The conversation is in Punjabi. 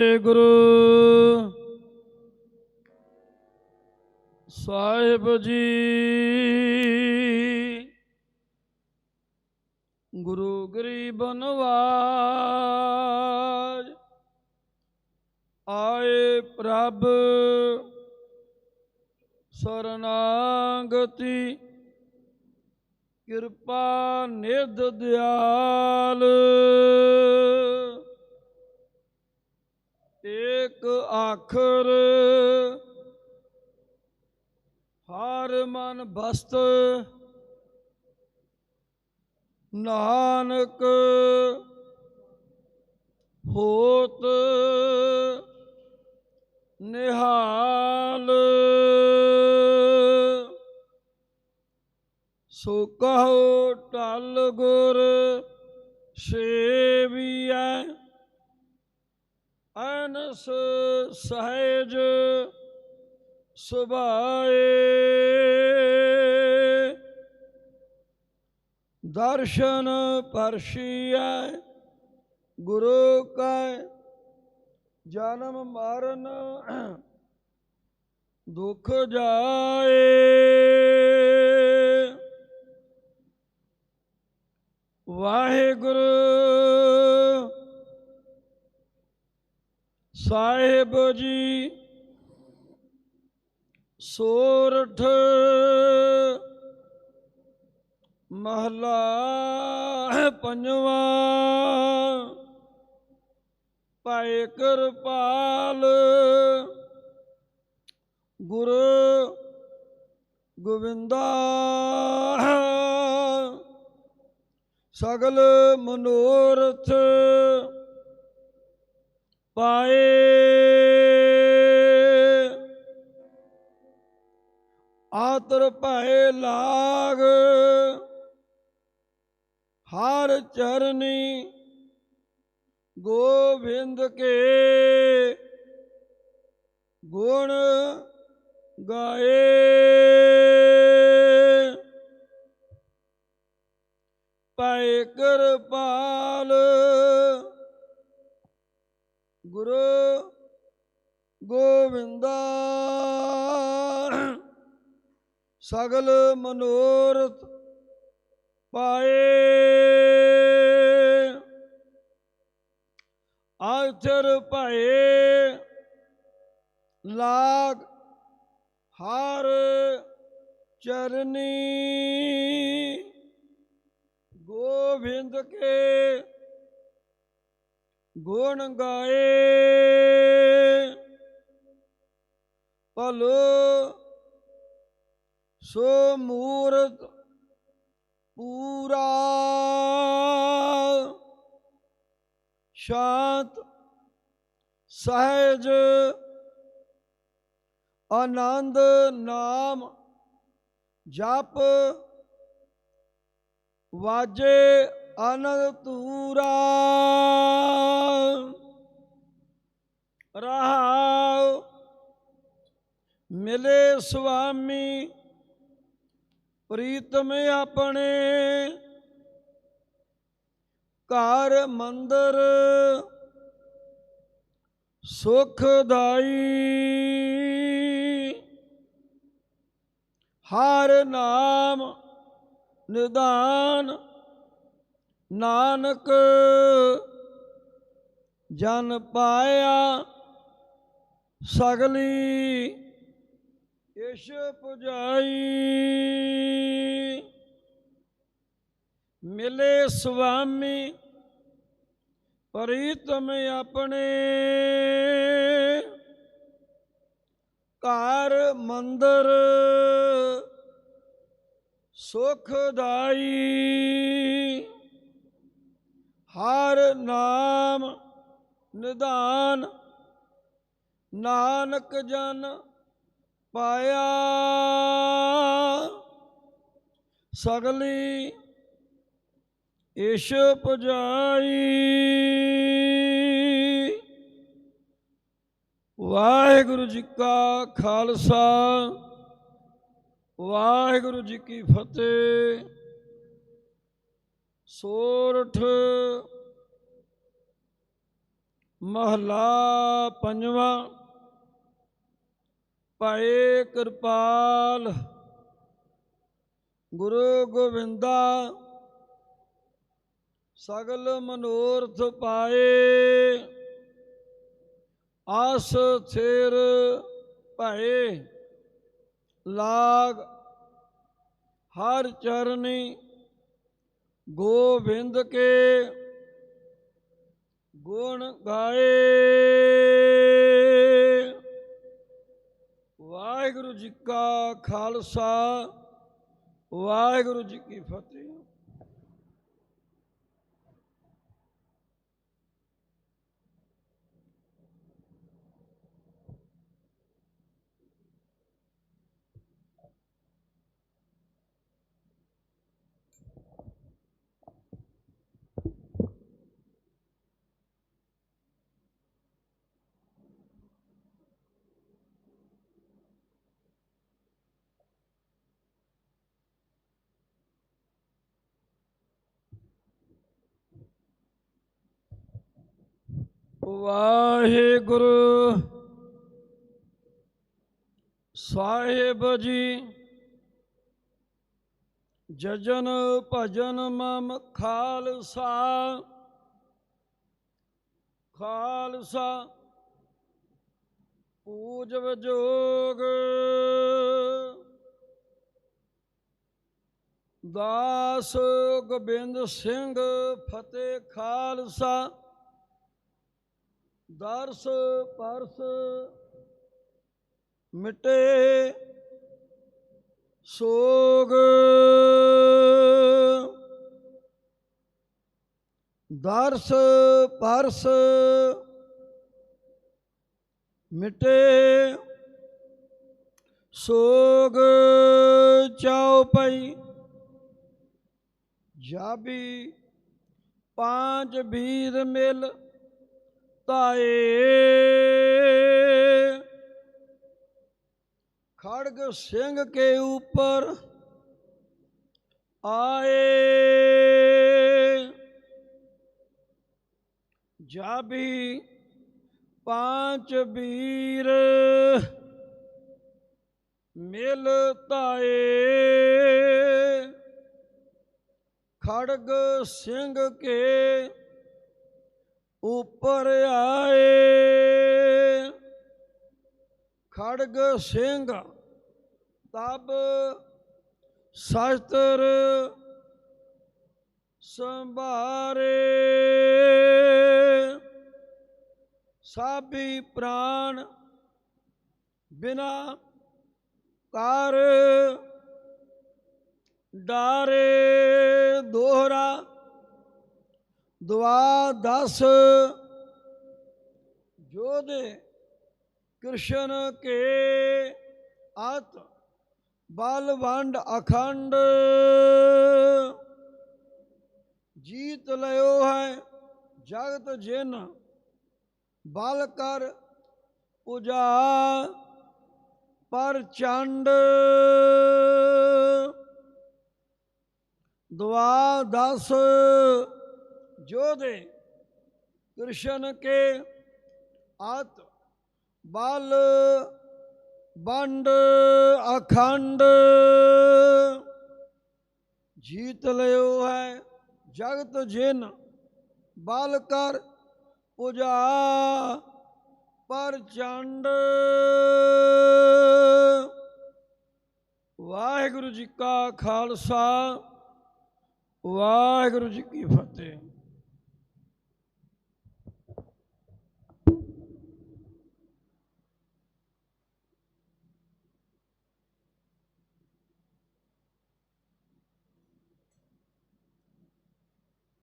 ਵਾਹਿਗੁਰੂ ਸਾਹਿਬ ਜੀ। ਗੁਰੂ ਗਰੀਬ ਨਵਾਜ ਆਏ ਪ੍ਰਭ ਸਰਨਾਗਤੀ। ਕਿਰਪਾ ਨਿਧ ਦਿਆਲ। ਆਖਰ ਹਰ ਮਨ ਬਸਤ ਨਾਨਕ ਹੋਤ ਨਿਹਾਲ। ਸੋ ਕਹੋ ਟਲ ਗੁਰ ਸੇਵੀਐ ਅਨਸ ਸਹਿਜ ਸੁਭਾਏ। ਦਰਸ਼ਨ ਪਰਸ਼ੀਐ ਗੁਰੂ ਕੈ ਜਨਮ ਮਰਨ ਦੁਖ ਜਾਏ। ਵਾਹਿਗੁਰੂ ਸਾਹਿਬ ਜੀ ਸੋਰਠ ਮਹਲਾ ਪੰਜਵਾਂ। ਪਾਏ ਕਿਰਪਾਲ ਗੁਰੂ ਗੋਵਿੰਦਾ ਸਗਲ ਮਨੋਰਥ ਪਾਏ। ਆਤਰ ਭੈ ਲਾਗ। ਹਰ ਚਰਨੀ ਗੋਬਿੰਦ ਕੇ। ਗੁਣ ਗਾਏ। ਪੈ ਕਿਰਪਾਲ। ਗੁਰੂ ਗੋਵਿੰਦਾ। ਸਗਲ ਮਨੋਰਥ ਪਾਏ। ਆਥਰ ਭਏ ਲਾਗ ਹਰ ਚਰਨੀ। ਗੋਬਿੰਦ ਕੇ ਗੁਣ ਗਾਏ। ਭਲੋ ਸੋ ਮੂਰਤ ਪੂਰਾ। ਸ਼ਾਂਤ ਸਹਿਜ ਆਨੰਦ ਨਾਮ ਜਪ ਵਾਜੇ। ਆਨੰਦ ਤੂਰਾ ਰਹਾਉ। ਮਿਲੇ ਸੁਆਮੀ ਪ੍ਰੀਤਮ ਆਪਣੇ। ਘਰ ਮੰਦਰ ਸੁਖਦਾਈ। ਹਰ ਨਾਮ ਨਿਦਾਨ ਨਾਨਕ ਜਨ ਪਾਇਆ ਸਗਲੀ ਇਸ਼ ਪੁਜਾਈ। ਮਿਲੇ ਸੁਆਮੀ ਪ੍ਰੀਤਮ ਆਪਣੇ। ਘਰ ਮੰਦਰ ਸੁਖਦਾਈ। ਹਰ ਨਾਮ ਨਿਦਾਨ ਨਾਨਕ ਜਨ ਪਾਇਆ। ਸਗਲੀ ਇਸ਼ ਪੁਜਾਈ। ਵਾਹਿਗੁਰੂ ਜੀ ਕਾ ਖਾਲਸਾ, ਵਾਹਿਗੁਰੂ ਜੀ ਕੀ ਫਤਿਹ। ਸੋਰਠ ਮਹਲਾ ਪੰਜਵਾਂ, ਭਾਏ ਕਿਰਪਾਲ ਗੁਰੂ ਗੋਬਿੰਦਾ, ਸਗਲ ਮਨੋਰਥ ਪਾਏ, ਆਸ ਥੇਰ ਭਏ, ਲਾਗ ਹਰ ਚਰਨੀ ਗੋਬਿੰਦ ਕੇ ਗੁਣ ਗਾਏ। ਵਾਹਿਗੁਰੂ ਜੀ ਕਾ ਖਾਲਸਾ ਵਾਹਿਗੁਰੂ ਜੀ ਕੀ ਫਤਿਹ। ਵਾਹਿਗੁਰੂ। ਸਾਹਿਬ ਜੀ, ਜਜਨ ਭਜਨ ਮਮ ਖਾਲਸਾ ਖਾਲਸਾ ਪੂਜ ਵਜੋਗ। ਦਾਸ ਗੋਬਿੰਦ ਸਿੰਘ ਫਤਿਹ ਖਾਲਸਾ। ਦਰਸ ਪਰਸ ਮਿਟੇ ਸੋਗ। ਦਰਸ ਪਰਸ ਮਿਟੇ ਸੋਗ। ਚਾਉ ਪਈ ਜਾਬੀ ਪਾਂਚ ਬੀਰ ਮਿਲ। बताए खड़ग सिंह के ऊपर आए। जा भी पाँच वीर मिलताए खड़ग सिंह के ਉਪਰ ਆਏ। ਖੜਗ ਸਿੰਘ ਤਬ ਸ਼ਸਤਰ ਸੰਭਾਰੇ। ਸਾਬੀ ਪ੍ਰਾਣ ਬਿਨਾ ਕਰ ਡਾਰੇ। ਦੋਹਰਾ ਦੁਆ ਦਸ। ਜੋਧੇ ਕ੍ਰਿਸ਼ਨ ਕੇ ਅਤ ਬਲਵੰਡ ਅਖੰਡ। ਜੀਤ ਲਿਓ ਹੈ ਜਗਤ ਜਿਨ, ਬਲ ਕਰ ਪੁਜਾ ਪਰ ਚੰਡ। ਦੁਆ ਦਸ। ਜੋਧੇ ਕ੍ਰਿਸ਼ਨ ਕੇ ਆਤ ਬਲ ਬੰਡ ਅਖੰਡ ਜੀਤ ਲਿਓ ਹੈ ਜਗਤ ਜਿਨ ਬਲ ਕਰ ਪੁਜਾ ਪਰ ਚੰਡ। ਵਾਹਿਗੁਰੂ ਜੀ ਕਾ ਖਾਲਸਾ, ਵਾਹਿਗੁਰੂ ਜੀ ਕੀ ਫਤਿਹ।